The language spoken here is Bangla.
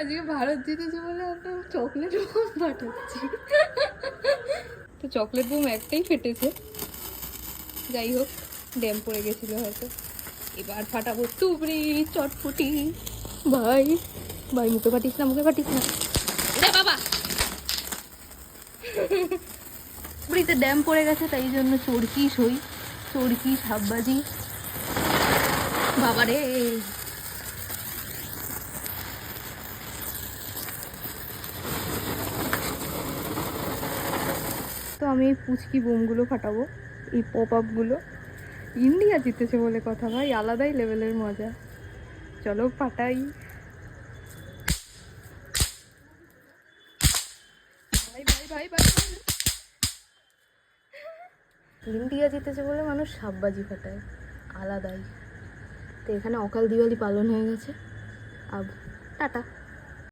আজকে ভারত জিতেছে বলে আমরা চকলেট বোম ফাটাচ্ছি তো চকলেট বোম একটাই ফেটেছে। যাই হোক, ড্যাম পড়ে গেছিল হয়তো। এবার ফাটাবো তুবড়ি, চটপটি। ভাই ভাই মুখে ফাটিস না, মুখে ফাটিস না। রে বাবা! তুবড়িতে ড্যাম পড়ে গেছে, তাই জন্য চরকি সই চরকি সাববাজি বাবারে! তো আমি এই পুচকি বোমগুলো ফাটাবো, এই পপ আপগুলো ইন্ডিয়া জিতেছে বলে কথা ভাই, আলাদাই লেভেলের মজা। চলো ফাটাই। ইন্ডিয়া জিতেছে বলে মানুষ সাববাজি ফাটায়, আলাদাই। তো এখানে অকাল দিওয়ালি পালন হয়ে গেছে। আব, টাটা।